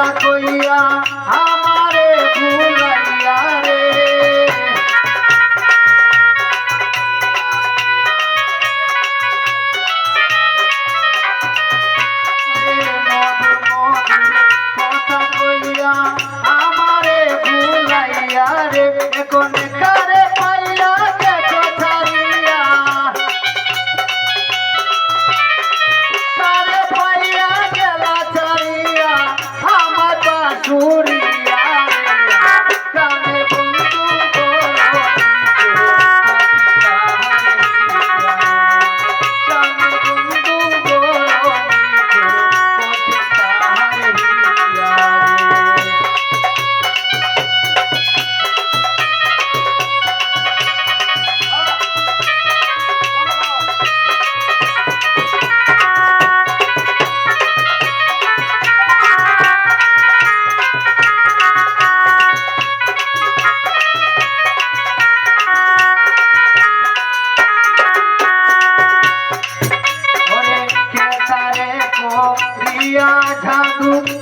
রাখো তারে করিয়া জাদু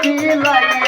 বিলাইয়া